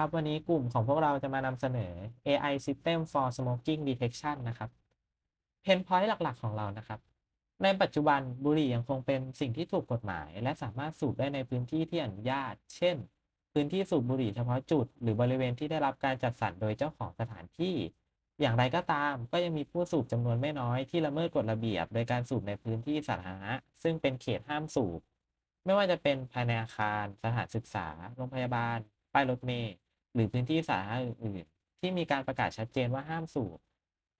ครับ วันนี้กลุ่มของพวกเราจะมานำเสนอ AI System for Smoking Detection นะครับเพนพอยต์หลักๆของเรานะครับ ในปัจจุบันบุหรี่ยังคงเป็นสิ่งที่ถูกกฎหมาย และสามารถสูบได้ในพื้นที่ที่อนุญาต เช่น พื้นที่สูบบุหรี่เฉพาะจุด หรือบริเวณที่ได้รับการจัดสรรโดยเจ้าของสถานที่ อย่างไรก็ตาม ก็ยังมีผู้สูบจำนวนไม่น้อยที่ละเมิดกฎระเบียบ โดยการสูบในพื้นที่สาธารณะซึ่งเป็นเขตห้ามสูบ ไม่ว่าจะเป็นภายในอาคาร สถานศึกษา โรงพยาบาล ป้ายรถเมล์ หรือพื้นที่สาธารณะอื่นๆ ที่มีการประกาศชัดเจนว่าห้ามสูบ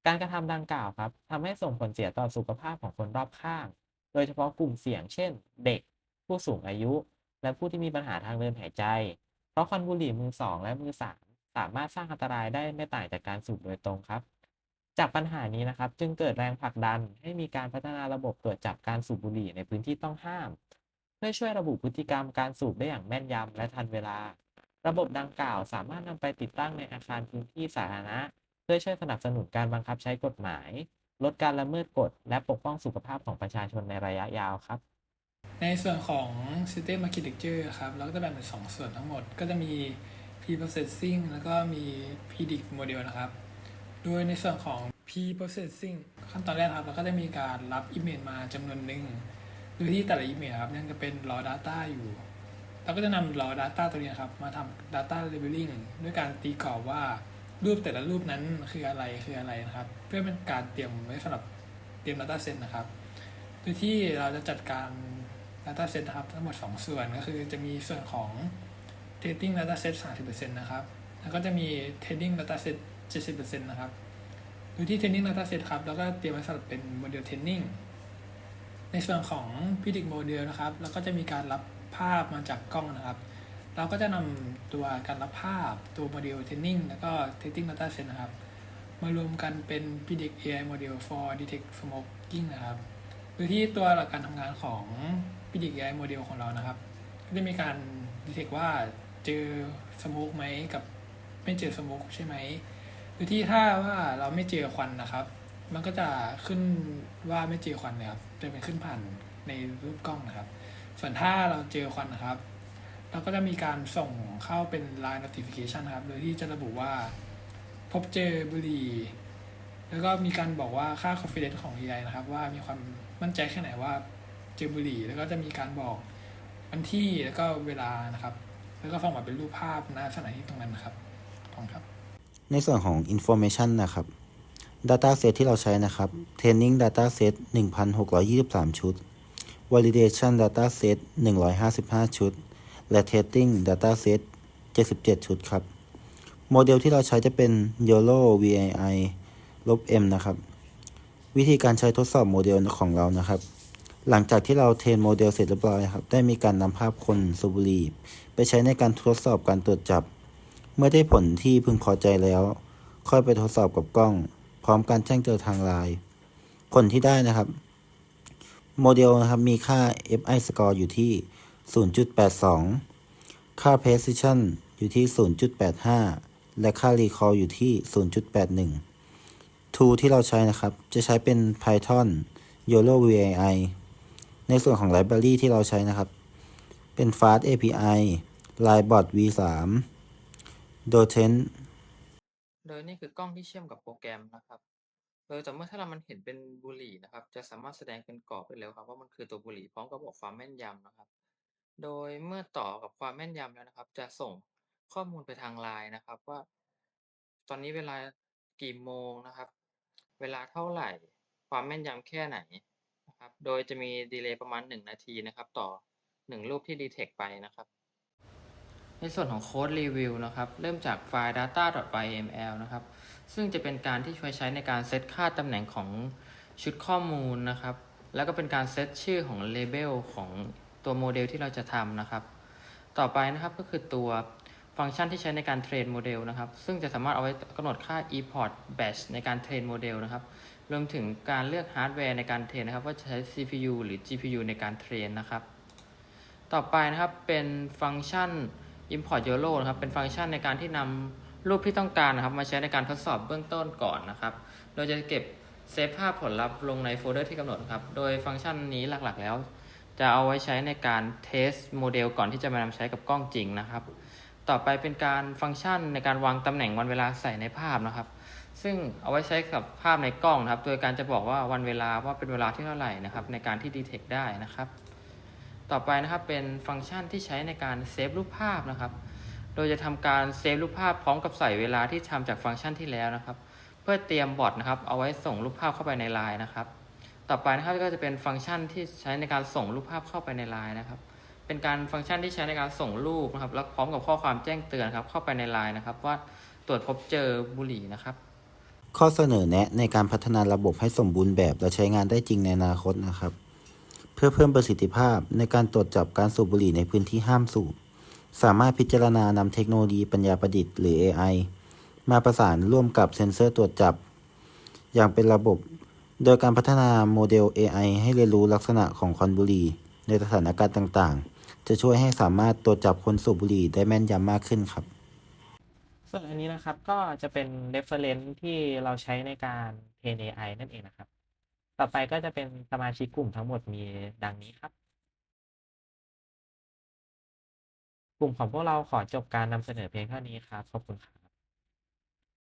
การกระทำดังกล่าวครับทำให้ส่งผลเสียต่อสุขภาพของคนรอบข้าง โดยเฉพาะกลุ่มเสี่ยง เช่น เด็ก ผู้สูงอายุ และผู้ที่มีปัญหาทางเดินหายใจ เพราะควันบุหรี่มือสองและมือสามสามารถสร้างอันตรายได้ไม่ต่างจากการสูบโดยตรงครับ จากปัญหานี้นะครับ จึงเกิดแรงผลักดันให้มีการพัฒนาระบบตรวจจับการสูบบุหรี่ในพื้นที่ต้องห้าม เพื่อช่วยระบุพฤติกรรมการสูบได้อย่างแม่นยำและทันเวลา ระบบดังกล่าวสามารถนำไปติดตั้งในอาคารพื้นที่สาธารณะ เพื่อช่วยสนับสนุนการบังคับใช้กฎหมาย ลดการละเมิดกฎ และปกป้องสุขภาพของประชาชนในระยะยาวครับ ในส่วนของ System Architecture ครับเราก็จะแบ่งเป็น 2 ส่วนทั้งหมด ก็จะมี Pre-processing แล้วก็มี Predict Model นะครับ โดยในส่วนของ Pre-processing ขั้นตอนแรกครับเราก็จะมีการรับ Image มาจำนวนหนึ่งโดยที่แต่ละ Image ครับยังจะเป็น raw data อยู่ เราก็จะนำ raw data ตัวนี้ครับมาทำ data labeling ด้วยการตีกรอบว่ารูปแต่ละรูปนั้นคืออะไรคืออะไรนะครับ เพื่อเป็นการเตรียมไว้สำหรับเตรียม data set นะครับโดยที่เราจะจัดการ Data Set นะครับทั้งหมด 2 ส่วนก็คือจะมีส่วนของ Trading Data Set 30%นะครับแล้วก็จะมี Trading Data Set 70%นะครับโดยที่ Training Data Set ครับแล้วก็เตรียมไว้สำหรับเป็นโมเดล Training ในส่วนของ Predict Model นะครับแล้วก็จะมีการรับาพมาจากกล้องนะครับ เราก็จะนำตัวการรับภาพตัวโมเดล Training แล้วก็ Trading Data Set นะครับ มารวมกันเป็น Predict AI Model for Detect Smoking นะครับโดยที่ตัวหลักการทำงานของ Predict AI Model ของเรานะครับก็จะมีการดีเทคว่าเจอสโมกไหมกับไม่เจอสโมกใช่ไหมโดยที่ถ้าว่าเราไม่เจอควันนะครับ มันก็จะขึ้นว่าไม่เจอควันนะครับจะเป็นขึ้นผ่านในรูปกล้องนะครับ ส่วนถ้าเราเจอควันนะครับ เราก็จะมีการส่งเข้าเป็น Line Notification นครับ โดยที่จะระบุว่าพบเจอบุหรี่ แล้วก็มีการบอกว่าค่า confidence ของ AI นะครับ ว่ามีความมั่นใจแค่ไหนว่าเจอบุหรี่ แล้วก็จะมีการบอกวันที่แล้วก็เวลานะครับ แล้วก็ส่งมาเป็นรูปภาพณสถานที่ตรงนั้นนะครับขอบคุณครับ ในส่วนของ information นะครับ data set ที่เราใช้นะครับ training data set 1,623 ชุด validation data set 155 ชุด และ testing data set 77 ชุดครับ โมเดลที่เราใช้จะเป็น YOLO VAI ลบ M นะครับ วิธีการใช้ทดสอบโมเดลของเรานะครับ หลังจากที่เราเทรนโมเดลเสร็จเรียบร้อยครับ ได้มีการนำภาพคนสูบบุหรี่ไปใช้ในการทดสอบการตรวจจับ เมื่อได้ผลที่พึงพอใจแล้ว ค่อยไปทดสอบกับกล้อง พร้อมการแจ้งเตือนทางไลน์ผลที่ได้นะครับ โมเดลนะครับมีค่า FI score อยู่ที่ 0.82 ค่า precision อยู่ที่ 0.85 และค่า recall อยู่ที่ 0.81 tool ที่เราใช้นะครับ จะใช้เป็น Python YOLO VAI ในส่วนของ library ที่เราใช้นะครับ เป็น Fast API Linebot V3 โดยเทนโดยนี่คือกล้องที่เชื่อมกับโปรแกรมนะครับ โดยแต่เมื่อถ้าเรามันเห็นเป็นบุหรี่นะครับ จะสามารถแสดงเป็นกรอบได้แล้วครับว่ามันคือตัวบุหรี่พร้อมกับบอกความแม่นยำนะครับ โดยเมื่อต่อกับความแม่นยำแล้วนะครับ จะส่งข้อมูลไปทางไลน์นะครับ ว่า ตอนนี้เวลากี่โมงนะครับ เวลาเท่าไหร่ ความแม่นยำแค่ไหนนะครับ โดยจะมีดีเลย์ประมาณ 1 นาทีนะครับ ต่อ 1 รูปที่ดีเทคไปนะครับ ในส่วนของโค้ดรีวิวนะครับ เริ่มจากไฟล์ data.yml นะครับ ซึ่งจะเป็นการที่ช่วยใช้ในการเซตค่าตำแหน่งของชุดข้อมูลนะครับ แล้วก็เป็นการเซตชื่อของ label ของตัวโมเดลที่เราจะทำนะครับ ต่อไปนะครับก็คือตัวฟังก์ชันที่ใช้ในการเทรนโมเดลนะครับ ซึ่งจะสามารถเอาไว้กำหนดค่า import batch ในการเทรนโมเดลนะครับ รวมถึงการเลือกฮาร์ดแวร์ในการเทรนนะครับ ว่าจะใช้ CPU หรือ GPU ในการเทรนนะครับ ต่อไปนะครับเป็นฟังก์ชัน import YOLO นะครับ เป็นฟังก์ชันในการที่นำรูปที่ต้องการนะครับ มาใช้ในการทดสอบเบื้องต้นก่อนนะครับ โดยจะเก็บเซฟภาพผลลัพธ์ลงในโฟลเดอร์ที่กำหนดครับ โดยฟังก์ชันนี้หลักๆ แล้ว จะเอาไว้ใช้ในการเทสโมเดลก่อนที่จะมานำใช้กับกล้องจริงนะครับ ต่อไปเป็นการฟังก์ชันในการวางตำแหน่งวันเวลาใส่ในภาพนะครับ ซึ่งเอาไว้ใช้กับภาพในกล้องนะครับ โดยการจะบอกว่าวันเวลาว่าเป็นเวลาที่เท่าไหร่นะครับในการที่ดีเทคได้นะครับ ต่อไปนะครับเป็นฟังก์ชันที่ใช้ในการเซฟรูปภาพนะครับ โดยจะทำการเซฟรูปภาพพร้อมกับใส่เวลาที่ทำจากฟังก์ชันที่แล้วนะครับ เพื่อเตรียมบอทนะครับ เอาไว้ส่งรูปภาพเข้าไปในไลน์นะครับ ต่อไปนะครับก็จะเป็นฟังก์ชันที่ใช้ในการส่งรูปภาพเข้าไปในไลน์นะครับ เป็นการฟังก์ชันที่ใช้ในการส่งรูปนะครับ แล้วพร้อมกับข้อความแจ้งเตือนครับเข้าไปในไลน์นะครับ ว่าตรวจพบเจอบุหรี่นะครับ ข้อเสนอแนะในการพัฒนาระบบให้สมบูรณ์แบบและใช้งานได้จริงในอนาคตนะครับ พื่อเพิ่มประสิทธิภาพในการตรวจจับการสูบบุหรี่ในพื้นที่ห้ามสูบ สามารถพิจารณานำเทคโนโลยีปัญญาประดิษฐ์หรือ AI มาประสานร่วมกับเซ็นเซอร์ตรวจจับ อย่างเป็นระบบ โดยการพัฒนาโมเดล AI ให้เรียนรู้ลักษณะของควันบุหรี่ในสถานการณ์ต่างๆ จะช่วยให้สามารถตรวจจับคนสูบบุหรี่ได้แม่นยำมากขึ้นครับ ส่วนอันนี้นะครับก็จะเป็น reference ที่เราใช้ในการเทรน AI นั่นเองนะครับ ต่อไปก็จะเป็นสมาชิกกลุ่มทั้งหมดมีดังนี้ครับ กลุ่มของพวกเราขอจบการนำเสนอเพียงเท่านี้ครับ ขอบคุณครับ